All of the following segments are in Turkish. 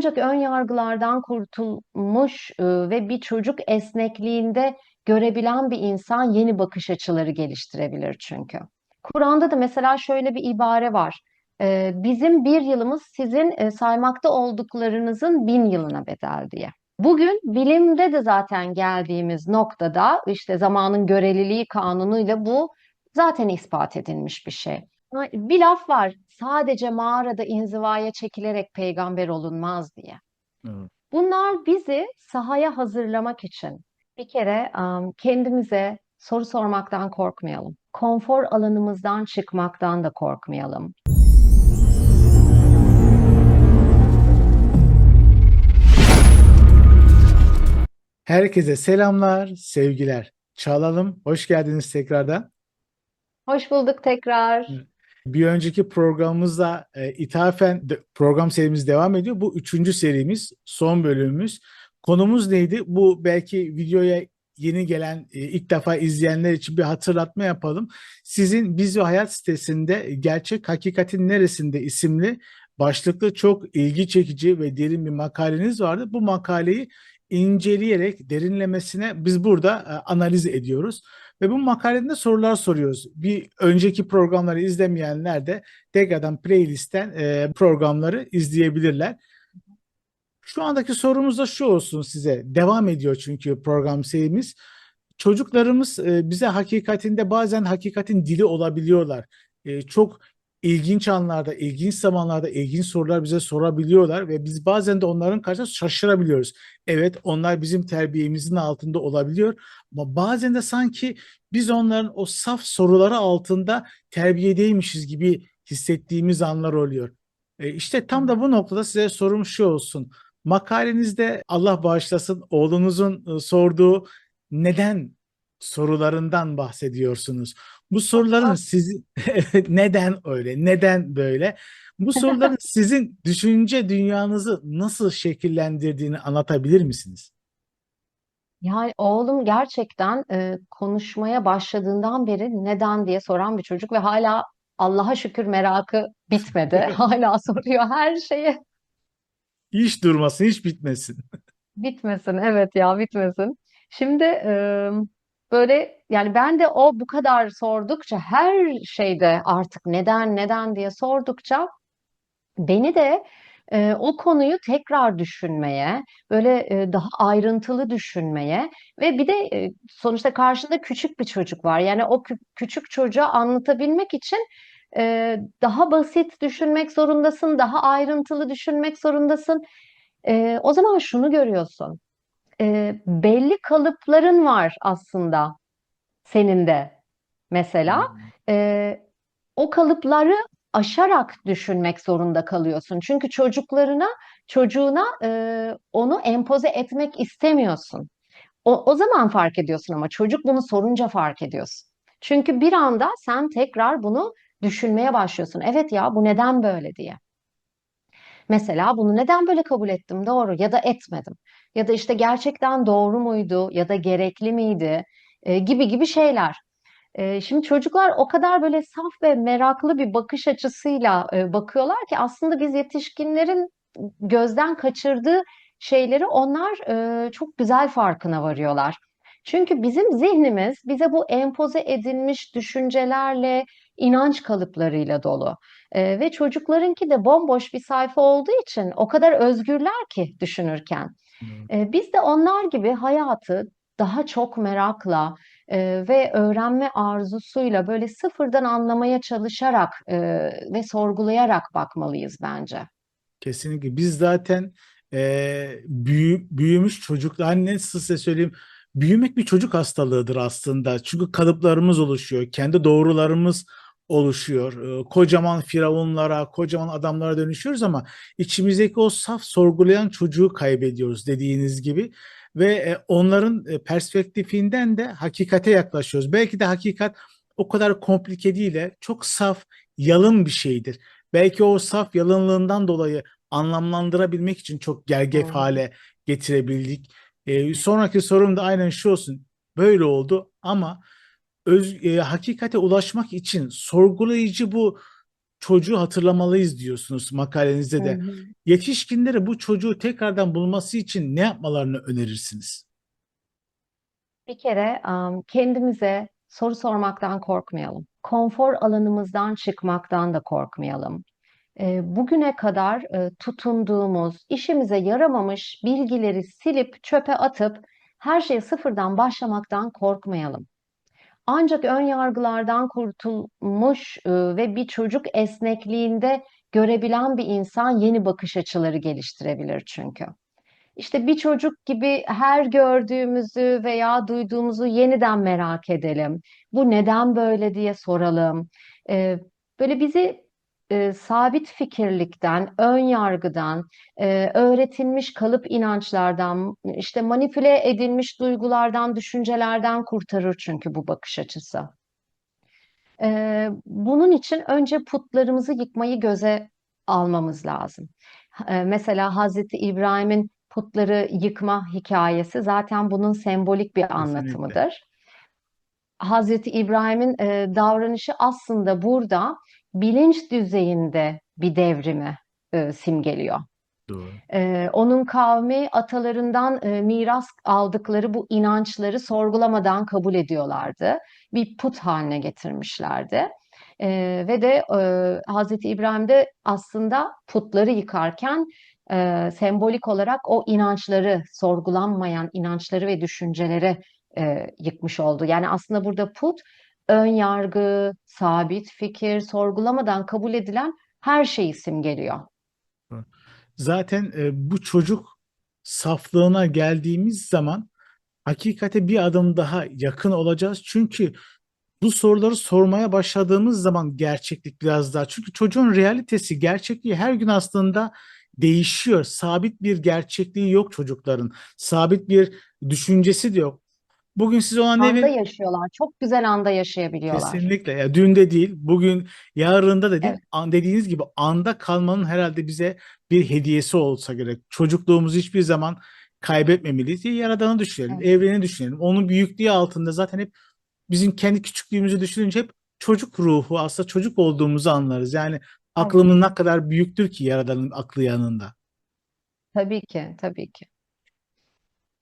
Ancak ön yargılardan kurtulmuş e, ve bir çocuk esnekliğinde görebilen bir insan yeni bakış açıları geliştirebilir çünkü. Kur'an'da da mesela şöyle bir ibare var. E, Bizim bir yılımız sizin e, saymakta olduklarınızın bin yılına bedel diye. Bugün bilimde de zaten geldiğimiz noktada işte zamanın göreliliği kanunuyla bu zaten ispat edilmiş bir şey. Bir laf var, sadece mağarada inzivaya çekilerek peygamber olunmaz diye. Evet. Bunlar bizi sahaya hazırlamak için bir kere kendimize soru sormaktan korkmayalım. Konfor alanımızdan çıkmaktan da korkmayalım. Herkese selamlar, sevgiler. Çağlalım, hoş geldiniz tekrardan. Hoş bulduk tekrar. Bir önceki programımızda e, ithafen de- program serimiz devam ediyor. Bu üçüncü serimiz, son bölümümüz. Konumuz neydi? Bu belki videoya yeni gelen, e, ilk defa izleyenler için bir hatırlatma yapalım. Sizin Biz ve Hayat sitesinde Gerçek Hakikatin Neresinde isimli başlıklı çok ilgi çekici ve derin bir makaleniz vardı. Bu makaleyi inceleyerek derinlemesine biz burada e, analiz ediyoruz. Ve bu makalede sorular soruyoruz. Bir önceki programları izlemeyenler de tekrardan playlistten e, programları izleyebilirler. Şu andaki sorumuz da şu olsun size. Devam ediyor çünkü program serimiz. Çocuklarımız e, bize hakikatinde bazen hakikatin dili olabiliyorlar. E, çok ilginç anlarda, ilginç zamanlarda ilginç sorular bize sorabiliyorlar ve biz bazen de onların karşısında şaşırabiliyoruz. Evet, onlar bizim terbiyemizin altında olabiliyor ama bazen de sanki biz onların o saf soruları altında terbiyedeymişiz gibi hissettiğimiz anlar oluyor. E, işte tam da bu noktada size sorum şu olsun. Makalenizde Allah bağışlasın oğlunuzun e, sorduğu neden sorularından bahsediyorsunuz. Bu soruların sizi neden öyle, neden böyle? Bu soruların sizin düşünce dünyanızı nasıl şekillendirdiğini anlatabilir misiniz? Yani oğlum gerçekten e, konuşmaya başladığından beri neden diye soran bir çocuk ve hala Allah'a şükür merakı bitmedi. Hala soruyor her şeyi. Hiç durmasın, hiç bitmesin. Bitmesin, evet ya bitmesin. Şimdi e, böyle yani ben de o bu kadar sordukça her şeyde artık neden neden diye sordukça beni de e, o konuyu tekrar düşünmeye, böyle e, daha ayrıntılı düşünmeye ve bir de e, sonuçta karşında küçük bir çocuk var. Yani o kü- küçük çocuğa anlatabilmek için e, daha basit düşünmek zorundasın, daha ayrıntılı düşünmek zorundasın. E, o zaman şunu görüyorsun. E, belli kalıpların var aslında senin de mesela. E, o kalıpları aşarak düşünmek zorunda kalıyorsun. Çünkü çocuklarına, çocuğuna e, onu empoze etmek istemiyorsun. O, o zaman fark ediyorsun ama çocuk bunu sorunca fark ediyorsun. Çünkü bir anda sen tekrar bunu düşünmeye başlıyorsun. Evet ya bu neden böyle diye. Mesela bunu neden böyle kabul ettim doğru ya da etmedim. Ya da işte gerçekten doğru muydu ya da gerekli miydi e, gibi gibi şeyler. E, şimdi çocuklar o kadar böyle saf ve meraklı bir bakış açısıyla e, bakıyorlar ki aslında biz yetişkinlerin gözden kaçırdığı şeyleri onlar e, çok güzel farkına varıyorlar. Çünkü bizim zihnimiz bize bu empoze edilmiş düşüncelerle, inanç kalıplarıyla dolu. E, ve çocuklarınki de bomboş bir sayfa olduğu için o kadar özgürler ki düşünürken. E, biz de onlar gibi hayatı daha çok merakla e, ve öğrenme arzusuyla böyle sıfırdan anlamaya çalışarak e, ve sorgulayarak bakmalıyız bence. Kesinlikle. Biz zaten e, büyü, büyümüş çocuklar, nasıl size söyleyeyim, büyümek bir çocuk hastalığıdır aslında. Çünkü kalıplarımız oluşuyor, kendi doğrularımız oluşuyor. E, kocaman firavunlara, kocaman adamlara dönüşüyoruz ama içimizdeki o saf sorgulayan çocuğu kaybediyoruz dediğiniz gibi. Ve e, onların e, perspektifinden de hakikate yaklaşıyoruz. Belki de hakikat o kadar komplike değil de çok saf, yalın bir şeydir. Belki o saf yalınlığından dolayı anlamlandırabilmek için çok gergef Hmm. hale getirebildik. Ee, sonraki sorum da aynen şu olsun. Böyle oldu ama öz, e, hakikate ulaşmak için sorgulayıcı bu çocuğu hatırlamalıyız diyorsunuz makalenizde Hı de. hı. Yetişkinlere bu çocuğu tekrardan bulması için ne yapmalarını önerirsiniz? Bir kere am, kendimize soru sormaktan korkmayalım. Konfor alanımızdan çıkmaktan da korkmayalım. E, bugüne kadar e, tutunduğumuz, işimize yaramamış bilgileri silip çöpe atıp her şeyi sıfırdan başlamaktan korkmayalım. Ancak ön yargılardan kurtulmuş e, ve bir çocuk esnekliğinde görebilen bir insan yeni bakış açıları geliştirebilir çünkü. İşte bir çocuk gibi her gördüğümüzü veya duyduğumuzu yeniden merak edelim. Bu neden böyle diye soralım. Ee, böyle bizi e, sabit fikirlikten, ön yargıdan, e, öğretilmiş kalıp inançlardan, işte manipüle edilmiş duygulardan, düşüncelerden kurtarır çünkü bu bakış açısı. Ee, bunun için önce putlarımızı yıkmayı göze almamız lazım. Ee, mesela Hazreti İbrahim'in putları yıkma hikayesi zaten bunun sembolik bir Kesinlikle. anlatımıdır. Hazreti İbrahim'in e, davranışı aslında burada bilinç düzeyinde bir devrimi e, simgeliyor. Doğru. Ee, onun kavmi atalarından e, miras aldıkları bu inançları sorgulamadan kabul ediyorlardı. Bir put haline getirmişlerdi. Ee, ve de e, Hazreti İbrahim de aslında putları yıkarken e, sembolik olarak o inançları, sorgulanmayan inançları ve düşünceleri e, yıkmış oldu. Yani aslında burada put, ön yargı, sabit fikir, sorgulamadan kabul edilen her şeyi simgeliyor. Zaten e, bu çocuk saflığına geldiğimiz zaman hakikate bir adım daha yakın olacağız. Çünkü bu soruları sormaya başladığımız zaman gerçeklik biraz daha. Çünkü çocuğun realitesi, gerçekliği her gün aslında değişiyor. Sabit bir gerçekliği yok çocukların. Sabit bir düşüncesi de yok. Bugün siz ona ne Anda verin? yaşıyorlar. Çok güzel anda yaşayabiliyorlar. Kesinlikle. Ya dün de değil, bugün, yarında da değil. Evet. An dediğiniz gibi anda kalmanın herhalde bize bir hediyesi olsa gerek. Çocukluğumuzu hiçbir zaman kaybetmemeliyiz. Ya Yaradan'ı düşünelim, Evet. evreni düşünelim. Onun büyüklüğü altında zaten hep bizim kendi küçüklüğümüzü düşününce hep çocuk ruhu aslında çocuk olduğumuzu anlarız. Yani aklımız ne kadar büyüktür ki Yaradan'ın aklı yanında. Tabii ki, tabii ki.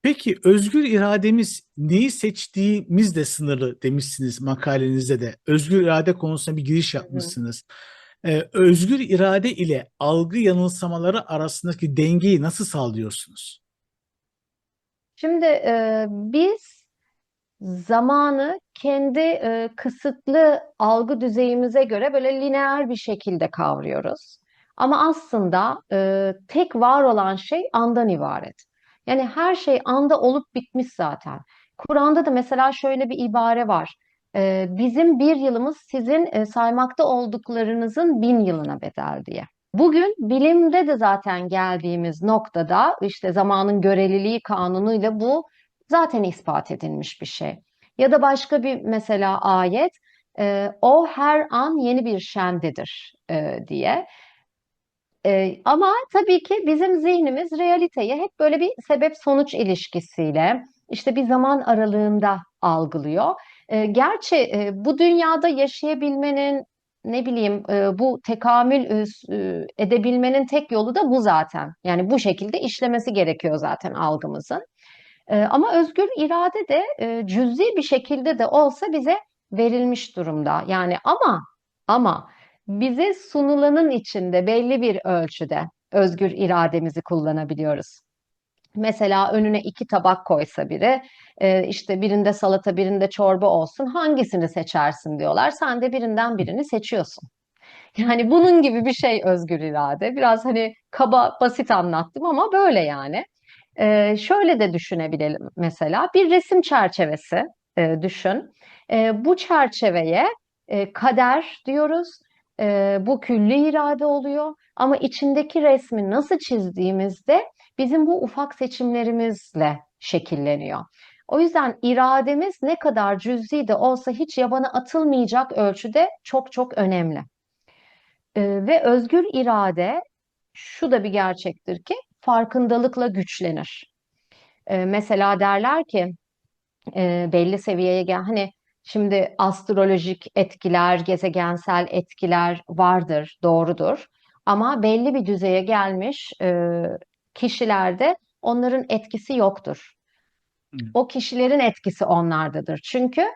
Peki özgür irademiz neyi seçtiğimizle sınırlı demişsiniz makalenizde de. Özgür irade konusuna bir giriş yapmışsınız. Ee, özgür irade ile algı yanılsamaları arasındaki dengeyi nasıl sağlıyorsunuz? Şimdi e, biz zamanı kendi e, kısıtlı algı düzeyimize göre böyle lineer bir şekilde kavruyoruz. Ama aslında e, tek var olan şey andan ibaret. Yani her şey anda olup bitmiş zaten. Kur'an'da da mesela şöyle bir ibare var. E, bizim bir yılımız sizin e, saymakta olduklarınızın bin yılına bedel diye. Bugün bilimde de zaten geldiğimiz noktada işte zamanın göreliliği kanunuyla bu zaten ispat edilmiş bir şey. Ya da başka bir mesela ayet, e, o her an yeni bir şendedir e, diye. E, ama tabii ki bizim zihnimiz realiteyi hep böyle bir sebep-sonuç ilişkisiyle, işte bir zaman aralığında algılıyor. E, gerçi e, bu dünyada yaşayabilmenin, ne bileyim, e, bu tekamül e, e, edebilmenin tek yolu da bu zaten. Yani bu şekilde işlemesi gerekiyor zaten algımızın. Ee, ama özgür irade de e, cüzi bir şekilde de olsa bize verilmiş durumda. Yani ama ama bize sunulanın içinde belli bir ölçüde özgür irademizi kullanabiliyoruz. Mesela önüne iki tabak koysa biri, e, işte birinde salata, birinde çorba olsun, hangisini seçersin diyorlar. Sen de birinden birini seçiyorsun. Yani bunun gibi bir şey özgür irade. Biraz hani kaba, basit anlattım ama böyle yani. Ee, şöyle de düşünebilelim mesela bir resim çerçevesi e, düşün. E, bu çerçeveye e, kader diyoruz. E, bu külli irade oluyor. Ama içindeki resmi nasıl çizdiğimizde bizim bu ufak seçimlerimizle şekilleniyor. O yüzden irademiz ne kadar cüzi de olsa hiç yabana atılmayacak ölçüde çok çok önemli. E, ve özgür irade şu da bir gerçektir ki farkındalıkla güçlenir. E, mesela derler ki e, belli seviyeye gel hani Şimdi astrolojik etkiler, gezegensel etkiler vardır, doğrudur. Ama belli bir düzeye gelmiş e, kişilerde onların etkisi yoktur. Hı. O kişilerin etkisi onlardadır. Çünkü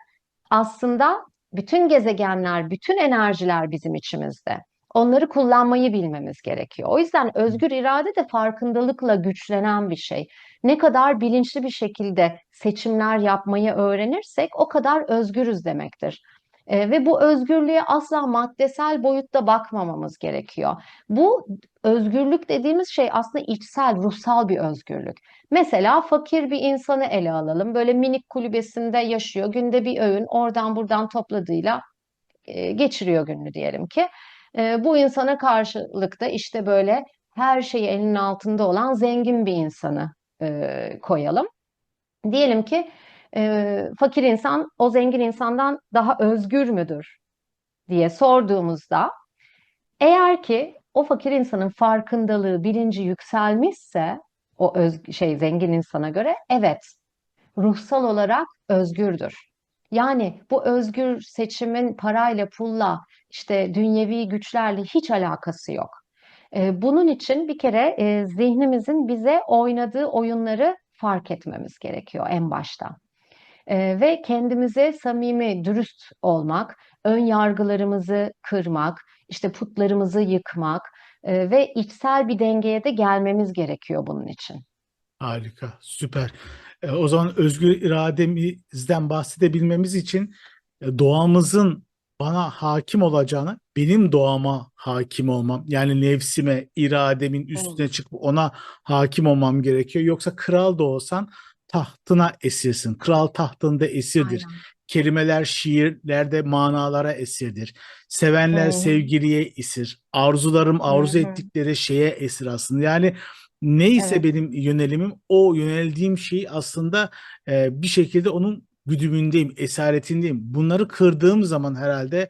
aslında bütün gezegenler, bütün enerjiler bizim içimizde. Onları kullanmayı bilmemiz gerekiyor. O yüzden özgür irade de farkındalıkla güçlenen bir şey. Ne kadar bilinçli bir şekilde seçimler yapmayı öğrenirsek o kadar özgürüz demektir. E, ve bu özgürlüğe asla maddesel boyutta bakmamamız gerekiyor. Bu özgürlük dediğimiz şey aslında içsel, ruhsal bir özgürlük. Mesela fakir bir insanı ele alalım. Böyle minik kulübesinde yaşıyor. Günde bir öğün oradan buradan topladığıyla e, geçiriyor gününü diyelim ki. E, bu insana karşılık da işte böyle her şeyi elinin altında olan zengin bir insanı e, koyalım. Diyelim ki e, fakir insan o zengin insandan daha özgür müdür diye sorduğumuzda eğer ki o fakir insanın farkındalığı, bilinci yükselmişse o öz, şey zengin insana göre evet ruhsal olarak özgürdür. Yani bu özgür seçimin parayla, pulla, işte dünyevi güçlerle hiç alakası yok. Ee, bunun için bir kere e, zihnimizin bize oynadığı oyunları fark etmemiz gerekiyor en başta. Ee, ve kendimize samimi, dürüst olmak, ön yargılarımızı kırmak, işte putlarımızı yıkmak e, ve içsel bir dengeye de gelmemiz gerekiyor bunun için. Harika, süper. E, o zaman özgür irademizden bahsedebilmemiz için e, doğamızın bana hakim olacağını, benim doğama hakim olmam, yani nefsime, irademin üstüne çıkıp ona hakim olmam gerekiyor. Yoksa kral da olsan tahtına esirsin. Kral tahtında esirdir. Aynen. Kelimeler şiirlerde manalara esirdir. Sevenler hı. sevgiliye esir. Arzularım arzu hı. ettikleri şeye esir aslında. Yani neyse Evet. benim yönelimim o yöneldiğim şey aslında e, bir şekilde onun güdümündeyim, esaretindeyim. Bunları kırdığım zaman herhalde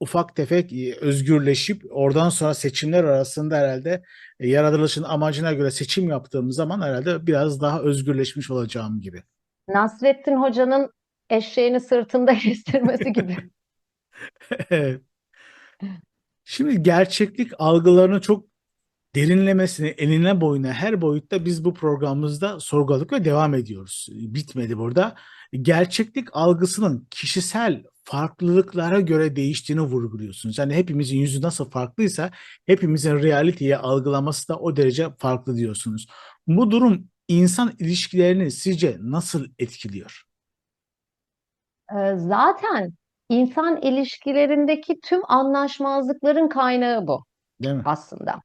ufak tefek e, özgürleşip oradan sonra seçimler arasında herhalde e, yaratılışın amacına göre seçim yaptığım zaman herhalde biraz daha özgürleşmiş olacağım gibi. Nasrettin Hoca'nın eşeğini sırtında gezdirmesi gibi. Evet. Şimdi gerçeklik algılarını çok derinlemesine, enine boyuna her boyutta biz bu programımızda sorguladık ve devam ediyoruz. Bitmedi burada. Gerçeklik algısının kişisel farklılıklara göre değiştiğini vurguluyorsunuz. Yani hepimizin yüzü nasıl farklıysa hepimizin realiteyi algılaması da o derece farklı diyorsunuz. Bu durum insan ilişkilerini sizce nasıl etkiliyor? Ee, Zaten insan ilişkilerindeki tüm anlaşmazlıkların kaynağı bu Değil mi? aslında.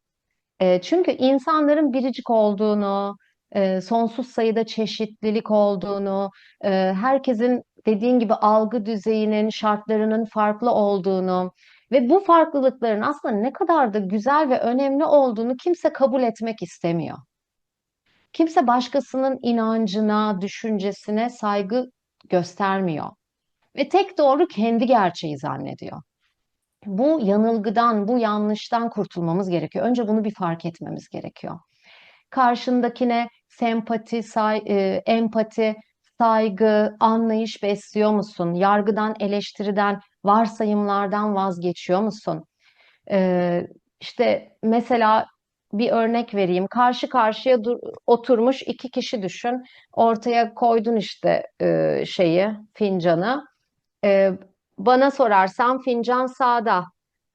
E, çünkü insanların biricik olduğunu, e, sonsuz sayıda çeşitlilik olduğunu, e, herkesin dediğin gibi algı düzeyinin, şartlarının farklı olduğunu ve bu farklılıkların aslında ne kadar da güzel ve önemli olduğunu kimse kabul etmek istemiyor. Kimse başkasının inancına, düşüncesine saygı göstermiyor ve tek doğru kendi gerçeği zannediyor. Bu yanılgıdan, bu yanlıştan kurtulmamız gerekiyor. Önce bunu bir fark etmemiz gerekiyor. Karşındakine sempati, say, e, empati, saygı, anlayış besliyor musun? Yargıdan, eleştiriden, varsayımlardan vazgeçiyor musun? Ee, işte mesela bir örnek vereyim. Karşı karşıya dur- oturmuş iki kişi düşün. Ortaya koydun işte e, şeyi, fincanı. Ee, bana sorarsan fincan sağda.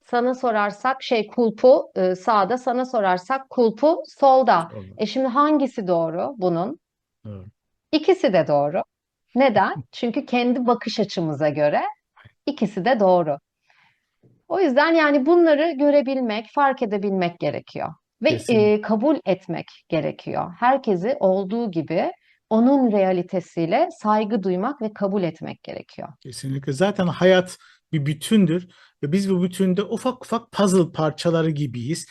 Sana sorarsak şey kulpu e, sağda. Sana sorarsak kulpu solda. E şimdi hangisi doğru bunun? Evet. İkisi de doğru. Neden? Çünkü kendi bakış açımıza göre ikisi de doğru. O yüzden yani bunları görebilmek, fark edebilmek gerekiyor. Ve Kesinlikle. e, kabul etmek gerekiyor. Herkesi olduğu gibi onun realitesiyle saygı duymak ve kabul etmek gerekiyor. Kesinlikle. Zaten hayat bir bütündür ve biz bu bütünde ufak ufak puzzle parçaları gibiyiz.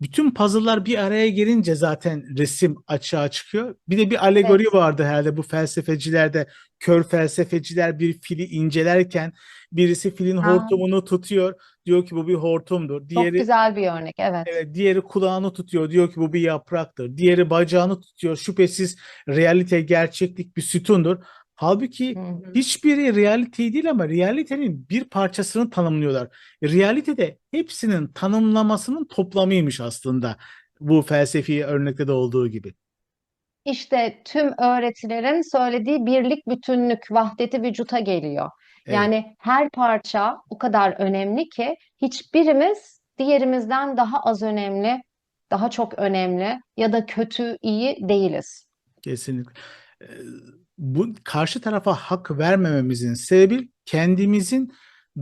Bütün puzzle'lar bir araya gelince zaten resim açığa çıkıyor. Bir de bir alegori Evet. vardı herhalde bu felsefecilerde. Kör felsefeciler bir fili incelerken birisi filin Ha, hortumunu tutuyor. Diyor ki bu bir hortumdur. çok Diğeri güzel bir örnek. Evet. Evet, diğeri kulağını tutuyor, diyor ki bu bir yapraktır. Diğeri bacağını tutuyor. Şüphesiz realite, gerçeklik bir sütundur. Halbuki Hı hı. hiçbiri realite değil ama realitenin bir parçasını tanımlıyorlar. Realite de hepsinin tanımlamasının toplamıymış aslında. Bu felsefi örnekte de olduğu gibi. İşte tüm öğretilerin söylediği birlik, bütünlük, vahdeti vücuta geliyor. Evet, Yani her parça o kadar önemli ki hiçbirimiz diğerimizden daha az önemli, daha çok önemli ya da kötü, iyi değiliz. kesinlikle. Ee, Bu karşı tarafa hak vermememizin sebebi kendimizin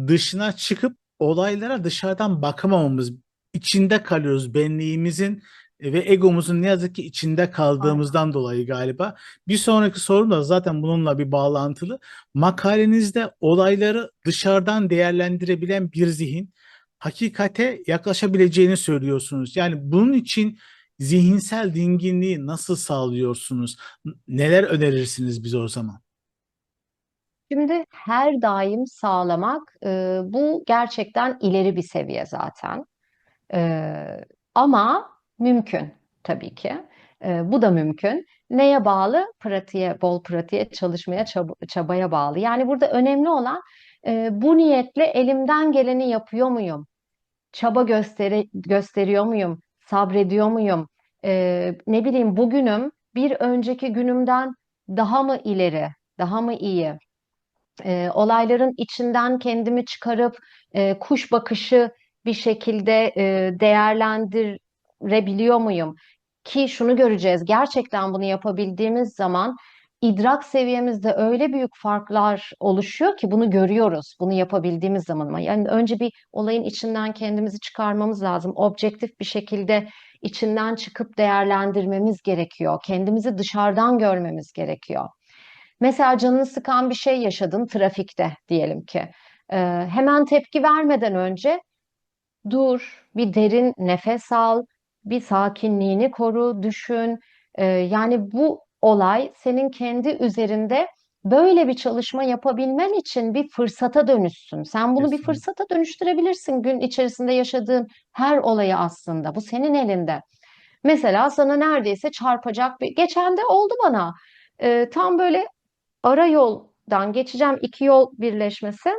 dışına çıkıp olaylara dışarıdan bakamamamız. İçinde kalıyoruz benliğimizin ve egomuzun ne yazık ki içinde kaldığımızdan dolayı galiba. Bir sonraki sorum da zaten bununla bir bağlantılı. Makalenizde olayları dışarıdan değerlendirebilen bir zihin hakikate yaklaşabileceğini söylüyorsunuz. Yani bunun için zihinsel dinginliği nasıl sağlıyorsunuz? Neler önerirsiniz bize o zaman? Şimdi her daim sağlamak, e, bu gerçekten ileri bir seviye zaten. Ee, ama mümkün tabii ki. Ee, bu da mümkün. Neye bağlı? Pratiğe, bol pratiğe, çalışmaya, çab- çabaya bağlı. Yani burada önemli olan e, bu niyetle elimden geleni yapıyor muyum? Çaba gösteri gösteriyor muyum? Sabrediyor muyum? Ee, ne bileyim bugünüm bir önceki günümden daha mı ileri, daha mı iyi? e, olayların içinden kendimi çıkarıp e, kuş bakışı bir şekilde e, değerlendirebiliyor muyum? Ki şunu göreceğiz, gerçekten bunu yapabildiğimiz zaman idrak seviyemizde öyle büyük farklar oluşuyor ki bunu görüyoruz, bunu yapabildiğimiz zaman. Ama Yani önce bir olayın içinden kendimizi çıkarmamız lazım. Objektif bir şekilde içinden çıkıp değerlendirmemiz gerekiyor. Kendimizi dışarıdan görmemiz gerekiyor. Mesela canını sıkan bir şey yaşadın trafikte diyelim ki. Ee, hemen tepki vermeden önce dur, bir derin nefes al, bir sakinliğini koru, düşün. Ee, yani bu olay senin kendi üzerinde böyle bir çalışma yapabilmen için bir fırsata dönüşsün. Sen bunu bir Kesinlikle. fırsata dönüştürebilirsin gün içerisinde yaşadığın her olayı aslında. Bu senin elinde. Mesela sana neredeyse çarpacak bir... Geçen de oldu bana. Ee, tam böyle ara yoldan geçeceğim iki yol birleşmesi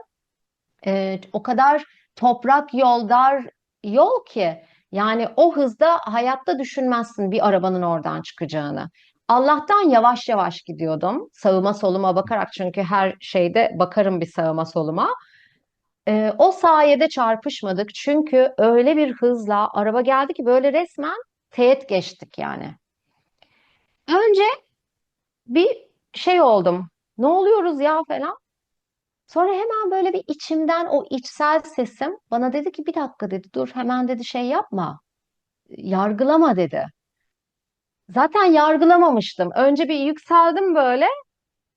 e, o kadar toprak yol dar yol ki yani o hızda hayatta düşünmezsin bir arabanın oradan çıkacağını. Allah'tan yavaş yavaş gidiyordum. Sağıma soluma bakarak çünkü her şeyde bakarım bir sağıma soluma. E, o sayede çarpışmadık çünkü öyle bir hızla araba geldi ki böyle resmen teğet geçtik yani. Önce bir şey oldum. Ne oluyoruz ya falan. Sonra hemen böyle bir içimden o içsel sesim bana dedi ki bir dakika dedi dur hemen dedi şey yapma yargılama dedi. Zaten yargılamamıştım. Önce bir yükseldim böyle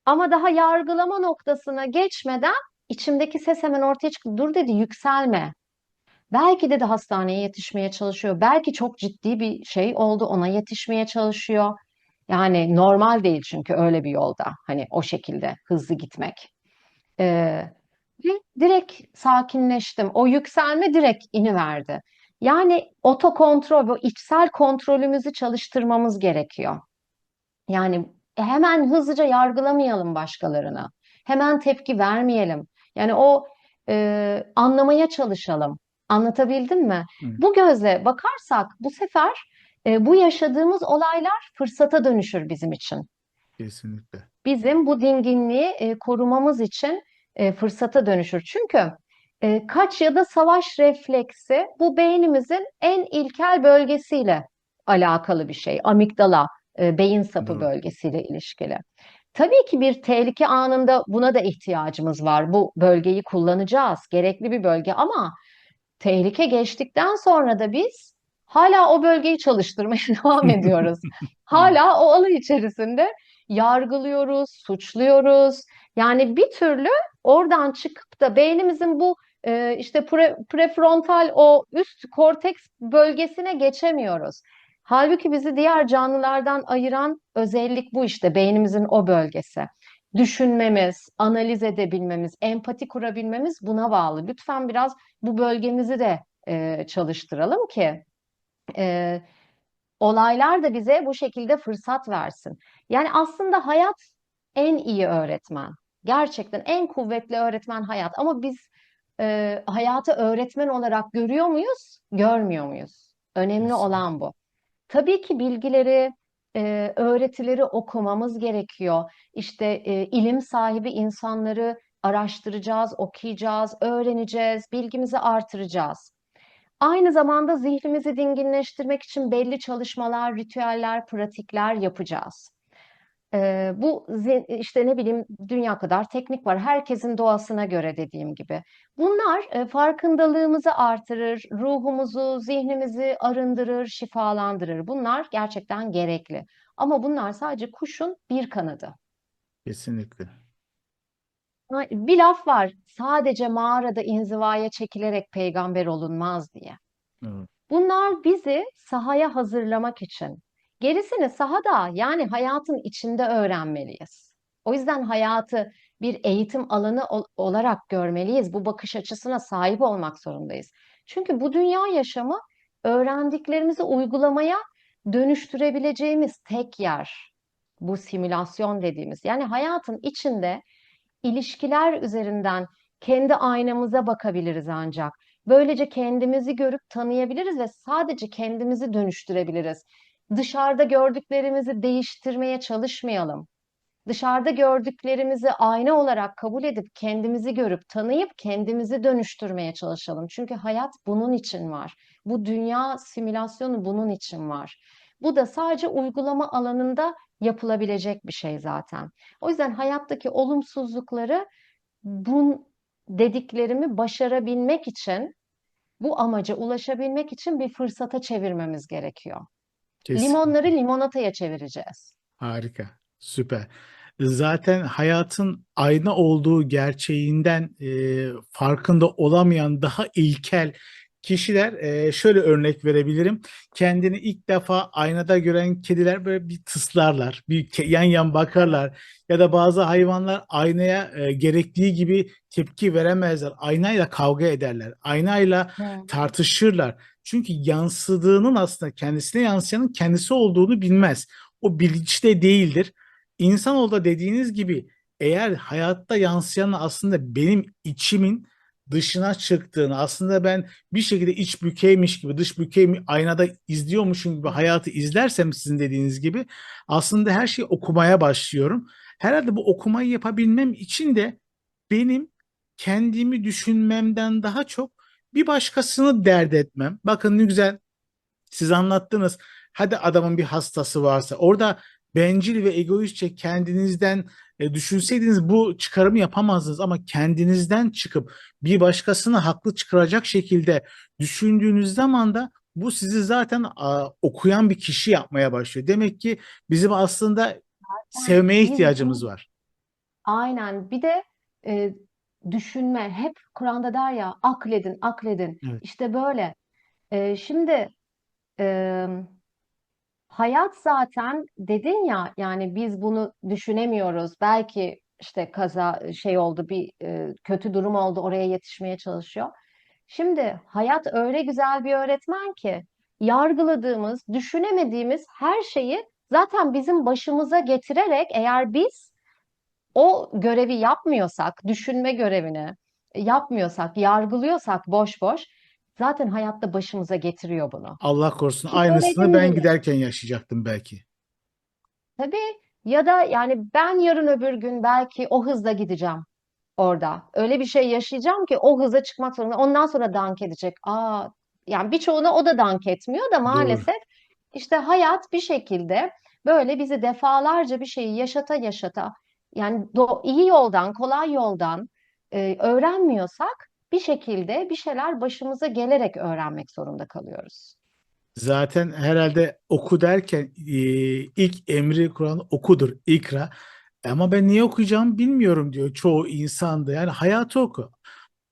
ama daha yargılama noktasına geçmeden içimdeki ses hemen ortaya çıktı. Dur dedi yükselme. Belki dedi hastaneye yetişmeye çalışıyor. Belki çok ciddi bir şey oldu ona yetişmeye çalışıyor. Yani normal değil çünkü öyle bir yolda hani o şekilde hızlı gitmek. Ee, ve direkt sakinleştim. O yükselme direkt iniverdi. Yani otokontrol, bu içsel kontrolümüzü çalıştırmamız gerekiyor. Yani hemen hızlıca yargılamayalım başkalarını. Hemen tepki vermeyelim. Yani o e, anlamaya çalışalım. Anlatabildim mi? Hı, Bu gözle bakarsak bu sefer e, bu yaşadığımız olaylar fırsata dönüşür bizim için kesinlikle. bizim bu dinginliği e, korumamız için e, fırsata dönüşür. Çünkü e, kaç ya da savaş refleksi bu beynimizin en ilkel bölgesiyle alakalı bir şey. Amigdala, e, beyin sapı Doğru. bölgesiyle ilişkili. Tabii ki bir tehlike anında buna da ihtiyacımız var. Bu bölgeyi kullanacağız. Gerekli bir bölge ama tehlike geçtikten sonra da biz hala o bölgeyi çalıştırmaya devam ediyoruz. Hala o alan içerisinde yargılıyoruz, suçluyoruz. Yani bir türlü oradan çıkıp da beynimizin bu e, işte pre- prefrontal o üst korteks bölgesine geçemiyoruz. Halbuki bizi diğer canlılardan ayıran özellik bu işte beynimizin o bölgesi. Düşünmemiz, analiz edebilmemiz, empati kurabilmemiz buna bağlı. Lütfen biraz bu bölgemizi de e, çalıştıralım ki e, olaylar da bize bu şekilde fırsat versin. Yani aslında hayat en iyi öğretmen. Gerçekten en kuvvetli öğretmen hayat. Ama biz e, hayatı öğretmen olarak görüyor muyuz? Görmüyor muyuz? Önemli Kesinlikle. olan bu. Tabii ki bilgileri, e, öğretileri okumamız gerekiyor. İşte e, ilim sahibi insanları araştıracağız, okuyacağız, öğreneceğiz, bilgimizi artıracağız. Aynı zamanda zihnimizi dinginleştirmek için belli çalışmalar, ritüeller, pratikler yapacağız. Ee, bu işte ne bileyim dünya kadar teknik var. Herkesin doğasına göre dediğim gibi. Bunlar e, farkındalığımızı artırır, ruhumuzu, zihnimizi arındırır, şifalandırır. Bunlar gerçekten gerekli. Ama bunlar sadece kuşun bir kanadı. Kesinlikle. Bir laf var, sadece mağarada inzivaya çekilerek peygamber olunmaz diye. Evet. Bunlar bizi sahaya hazırlamak için. Gerisini sahada yani hayatın içinde öğrenmeliyiz. O yüzden hayatı bir eğitim alanı ol- olarak görmeliyiz. Bu bakış açısına sahip olmak zorundayız. Çünkü bu dünya yaşamı öğrendiklerimizi uygulamaya dönüştürebileceğimiz tek yer. Bu simülasyon dediğimiz. Yani hayatın içinde ilişkiler üzerinden kendi aynamıza bakabiliriz ancak. Böylece kendimizi görüp tanıyabiliriz ve sadece kendimizi dönüştürebiliriz. Dışarıda gördüklerimizi değiştirmeye çalışmayalım. Dışarıda gördüklerimizi ayna olarak kabul edip kendimizi görüp tanıyıp kendimizi dönüştürmeye çalışalım. Çünkü hayat bunun için var. Bu dünya simülasyonu bunun için var. Bu da sadece uygulama alanında yapılabilecek bir şey zaten. O yüzden hayattaki olumsuzlukları bu dediklerimi başarabilmek için, bu amaca ulaşabilmek için bir fırsata çevirmemiz gerekiyor. Kesin. Limonları limonataya çevireceğiz. Harika. Süper. Zaten hayatın ayna olduğu gerçeğinden e, farkında olamayan daha ilkel kişiler e, şöyle örnek verebilirim. Kendini ilk defa aynada gören kediler böyle bir tıslarlar, bir yan yan bakarlar ya da bazı hayvanlar aynaya e, gerektiği gibi tepki veremezler. Aynayla kavga ederler. Aynayla tartışırlar. Çünkü yansıdığının aslında kendisine yansıyanın kendisi olduğunu bilmez. O bilinçte değildir. İnsanoğlu da dediğiniz gibi eğer hayatta yansıyan aslında benim içimin dışına çıktığını aslında ben bir şekilde iç bükeymiş gibi dış bükey aynada izliyormuşum gibi hayatı izlersem sizin dediğiniz gibi aslında her şeyi okumaya başlıyorum. Herhalde bu okumayı yapabilmem için de benim kendimi düşünmemden daha çok bir başkasını dert etmem. Bakın ne güzel siz anlattınız. Hadi adamın bir hastası varsa orada bencil ve egoistçe kendinizden e, düşünseydiniz bu çıkarımı yapamazdınız ama kendinizden çıkıp bir başkasını haklı çıkaracak şekilde düşündüğünüz zaman da bu sizi zaten a, okuyan bir kişi yapmaya başlıyor. Demek ki bizim aslında sevmeye biz ihtiyacımız var. Aynen. Bir de e, düşünme. Hep Kur'an'da der ya akledin, akledin. Evet. İşte böyle. E, şimdi e, hayat zaten dedin ya yani biz bunu düşünemiyoruz. Belki işte kaza şey oldu bir e, kötü durum oldu oraya yetişmeye çalışıyor. Şimdi hayat öyle güzel bir öğretmen ki yargıladığımız, düşünemediğimiz her şeyi zaten bizim başımıza getirerek eğer biz o görevi yapmıyorsak, düşünme görevini yapmıyorsak, yargılıyorsak boş boş zaten hayatta başımıza getiriyor bunu. Allah korusun Ki aynısını ben giderken yaşayacaktım belki. Tabii ya da yani ben yarın öbür gün belki o hızla gideceğim orada. Öyle bir şey yaşayacağım ki o hıza çıkmak zorunda. Ondan sonra dank edecek. Aa, yani birçoğuna o da dank etmiyor da Doğru. maalesef işte hayat bir şekilde böyle bizi defalarca bir şeyi yaşata yaşata yani do- iyi yoldan, kolay yoldan e, öğrenmiyorsak bir şekilde bir şeyler başımıza gelerek öğrenmek zorunda kalıyoruz. Zaten herhalde oku derken e, ilk emri Kur'an okudur, ikra. Ama ben niye okuyacağımı bilmiyorum diyor çoğu insanda. Yani hayatı oku.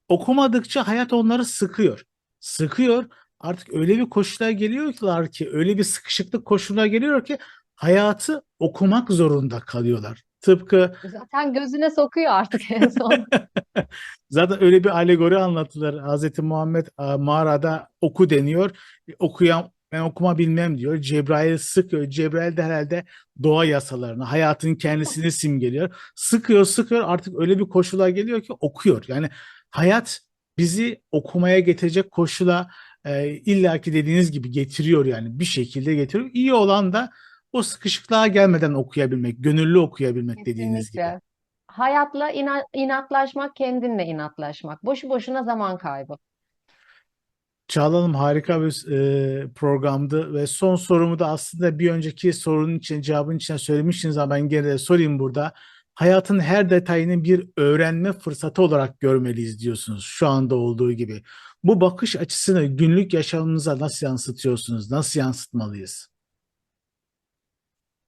Okumadıkça hayat onları sıkıyor. Sıkıyor. Artık öyle bir koşullar geliyorlar ki, öyle bir sıkışıklık koşullar geliyor ki hayatı okumak zorunda kalıyorlar. Tıpkı Zaten gözüne sokuyor artık en son. Zaten öyle bir alegori anlatılır. Hazreti Muhammed e, mağarada oku deniyor. E, Okuyan Ben okuma bilmem diyor. Cebrail sıkıyor. Cebrail de herhalde doğa yasalarını, hayatın kendisini simgeliyor. Sıkıyor, sıkıyor. Artık öyle bir koşula geliyor ki okuyor. Yani hayat bizi okumaya getirecek koşula e, illaki dediğiniz gibi getiriyor yani bir şekilde getiriyor. İyi olan da o sıkışıklığa gelmeden okuyabilmek, gönüllü okuyabilmek dediğiniz gibi. Kesinlikle. Hayatla ina- inatlaşmak, kendinle inatlaşmak. Boşu boşuna zaman kaybı. Çağla Hanım harika bir e, programdı ve son sorumu da aslında bir önceki sorunun için cevabın içine söylemiştiniz ama ben gene de sorayım burada. Hayatın her detayını bir öğrenme fırsatı olarak görmeliyiz diyorsunuz şu anda olduğu gibi. Bu bakış açısını günlük yaşamımıza nasıl yansıtıyorsunuz? Nasıl yansıtmalıyız?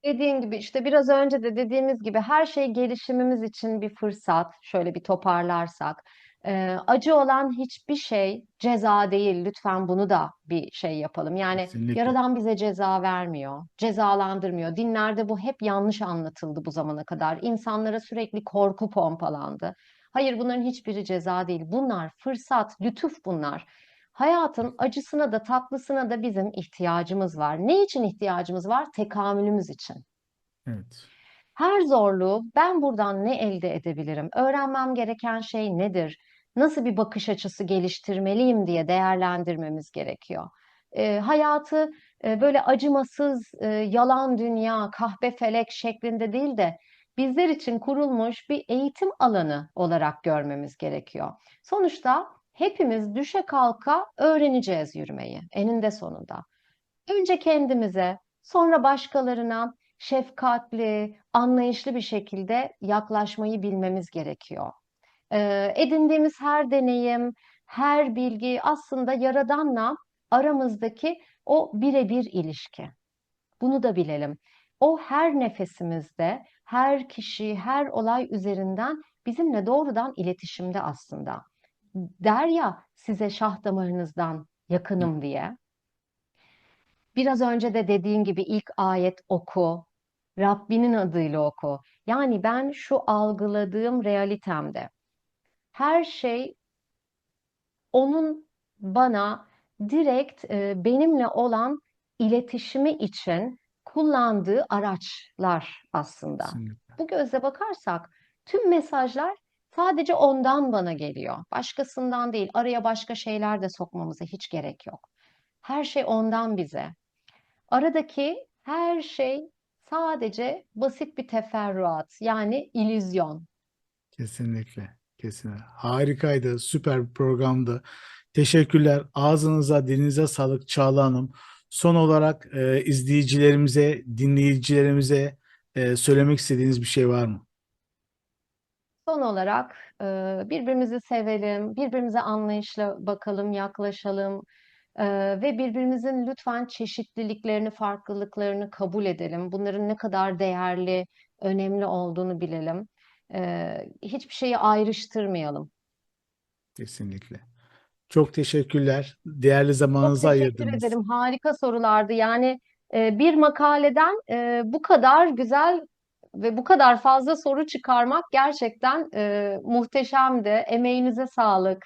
Dediğin gibi işte biraz önce de dediğimiz gibi her şey gelişimimiz için bir fırsat. Şöyle bir toparlarsak. Ee, acı olan hiçbir şey ceza değil. Lütfen bunu da bir şey yapalım. Yani Kesinlikle. Yaradan bize ceza vermiyor, cezalandırmıyor. Dinlerde bu hep yanlış anlatıldı bu zamana kadar. İnsanlara sürekli korku pompalandı. Hayır bunların hiçbiri ceza değil. Bunlar fırsat, lütuf bunlar. Hayatın acısına da tatlısına da bizim ihtiyacımız var. Ne için ihtiyacımız var? Tekamülümüz için. Evet. Her zorluğu ben buradan ne elde edebilirim? Öğrenmem gereken şey nedir? Nasıl bir bakış açısı geliştirmeliyim diye değerlendirmemiz gerekiyor. Ee, hayatı e, böyle acımasız, e, yalan dünya, kahpe felek şeklinde değil de bizler için kurulmuş bir eğitim alanı olarak görmemiz gerekiyor. Sonuçta hepimiz düşe kalka öğreneceğiz yürümeyi eninde sonunda. Önce kendimize, sonra başkalarına şefkatli, anlayışlı bir şekilde yaklaşmayı bilmemiz gerekiyor. Ee, edindiğimiz her deneyim, her bilgi aslında Yaradan'la aramızdaki o birebir ilişki. Bunu da bilelim. O her nefesimizde, her kişi, her olay üzerinden bizimle doğrudan iletişimde aslında. Der ya size şah damarınızdan yakınım diye. Biraz önce de dediğin gibi ilk ayet oku, Rabbinin adıyla oku. Yani ben şu algıladığım realitemde her şey onun bana direkt e, benimle olan iletişimi için kullandığı araçlar aslında. Kesinlikle. Bu gözle bakarsak tüm mesajlar sadece ondan bana geliyor. Başkasından değil. Araya başka şeyler de sokmamıza hiç gerek yok. Her şey ondan bize. Aradaki her şey sadece basit bir teferruat, yani illüzyon. Kesinlikle. Kesinlikle. Harikaydı. Süper bir programdı. Teşekkürler. Ağzınıza, dilinize sağlık Çağla Hanım. Son olarak e, izleyicilerimize, dinleyicilerimize e, söylemek istediğiniz bir şey var mı? Son olarak birbirimizi sevelim, birbirimize anlayışla bakalım, yaklaşalım ve birbirimizin lütfen çeşitliliklerini, farklılıklarını kabul edelim. Bunların ne kadar değerli, önemli olduğunu bilelim. Hiçbir şeyi ayrıştırmayalım. Kesinlikle. Çok teşekkürler. Değerli Çok zamanınızı teşekkür ayırdınız. ederim. Harika sorulardı. Yani bir makaleden bu kadar güzel ve bu kadar fazla soru çıkarmak gerçekten e, muhteşemdi. Emeğinize sağlık,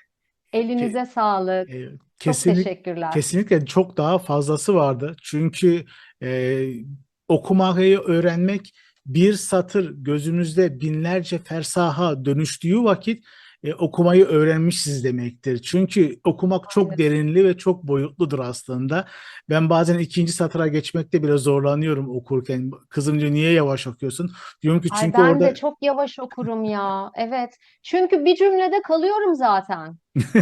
elinize sağlık. E, Çok kesinlik, teşekkürler. kesinlikle çok daha fazlası vardı. Çünkü e, okumayı öğrenmek bir satır gözümüzde binlerce fersaha dönüştüğü vakit e, okumayı öğrenmişiz demektir. Çünkü okumak çok Evet. derinli ve çok boyutludur aslında. Ben bazen ikinci satıra geçmekte bile zorlanıyorum okurken. Kızım diyor niye yavaş okuyorsun? Diyorum ki Ay çünkü ben orada de çok yavaş okurum ya. Evet. Çünkü bir cümlede kalıyorum zaten.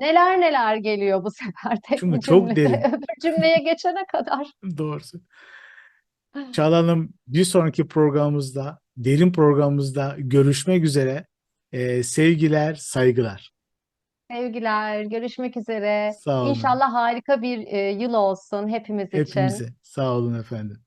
Neler neler geliyor bu sefer tek çünkü bir çok cümlede. derin. Öbür cümleye geçene kadar. Doğrusu. Çağla Hanım bir sonraki programımızda, derin programımızda görüşmek üzere. Ee, sevgiler, saygılar. Sevgiler, görüşmek üzere. Sağ olun. İnşallah harika bir e, yıl olsun hepimiz için. Hepimize. Sağ olun efendim.